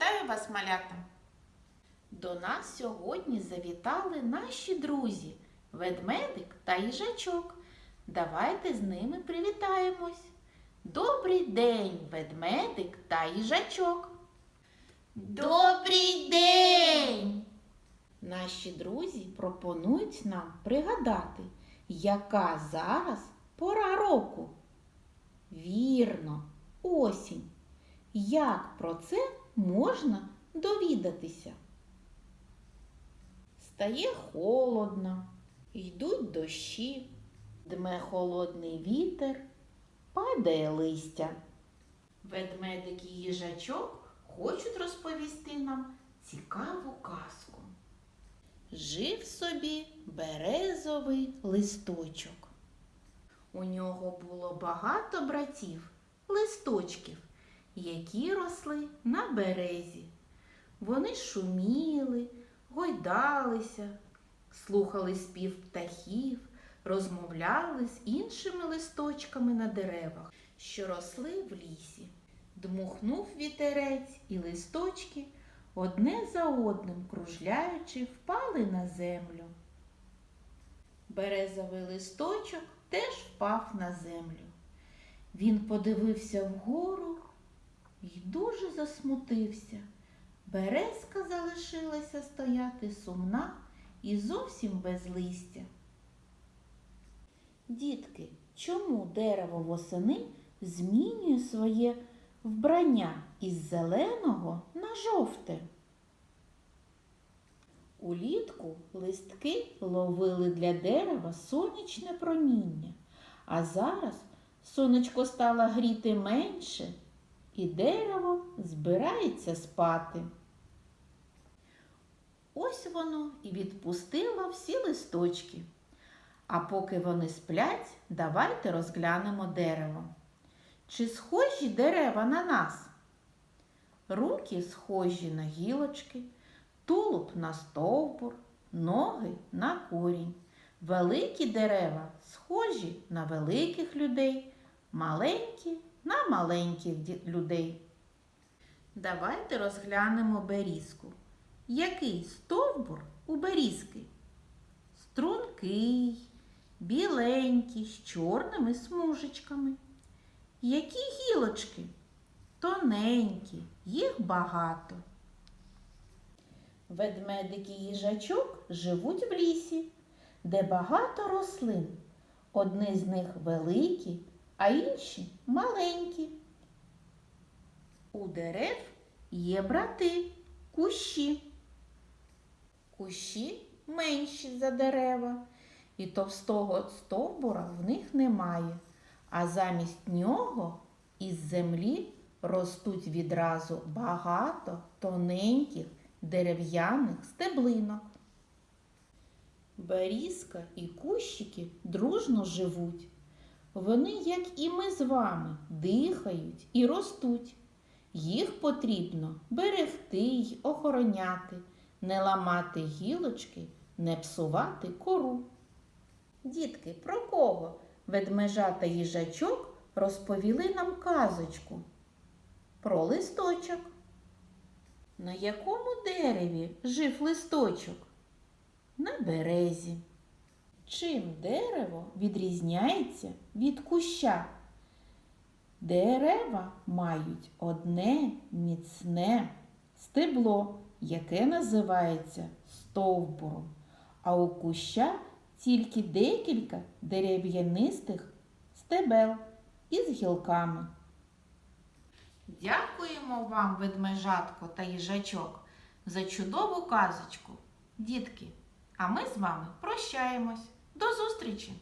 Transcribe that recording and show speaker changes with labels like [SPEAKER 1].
[SPEAKER 1] Вітаю вас, малята! До нас сьогодні завітали наші друзі ведмедик та їжачок. Давайте з ними привітаємось. Добрий день, ведмедик та їжачок. Добрий день! Наші друзі пропонують нам пригадати, яка зараз пора року. Вірно, осінь. Як про це можна довідатися? Стає холодно, йдуть дощі, дме холодний вітер, падає листя. Ведмедик і їжачок хочуть розповісти нам цікаву казку. Жив собі березовий листочок. У нього було багато братів, листочків, які росли на березі. Вони шуміли, гойдалися, слухали спів птахів, розмовляли з іншими листочками на деревах, що росли в лісі. Дмухнув вітерець, і листочки одне за одним кружляючи, впали на землю. Березовий листочок теж впав на землю. Він подивився вгору і дуже засмутився. Березка залишилася стояти сумна і зовсім без листя. Дітки, чому дерево восени змінює своє вбрання із зеленого на жовте? Улітку листки ловили для дерева сонячне проміння, а зараз сонечко стало гріти менше, і дерево збирається спати. Ось воно і відпустило всі листочки. А поки вони сплять, давайте розглянемо дерево. Чи схожі дерева на нас? Руки схожі на гілочки, тулуб на стовбур, ноги на корінь. Великі дерева схожі на великих людей, маленькі на маленьких людей. Давайте розглянемо берізку. Який стовбур у берізки? Стрункий, біленький, з чорними смужечками. Які гілочки? Тоненькі, їх багато. Ведмедик і їжачок живуть в лісі, де багато рослин. Одні з них великі, а інші маленькі. У дерев є брати, кущі. Кущі менші за дерева, і товстого стовбура в них немає, а замість нього із землі ростуть відразу багато тоненьких дерев'яних стеблинок. Берізка і кущики дружно живуть. Вони, як і ми з вами, дихають і ростуть. Їх потрібно берегти й охороняти, не ламати гілочки, не псувати кору. Дітки, про кого ведмежа та їжачок розповіли нам казочку? Про листочок. На якому дереві жив листочок? На березі. Чим дерево відрізняється від куща? Дерева мають одне міцне стебло, яке називається стовбуром, а у куща тільки декілька дерев'янистих стебел із гілками. Дякуємо вам, ведмежатко та їжачок, за чудову казочку. Дітки, а ми з вами прощаємось. До зустрічі!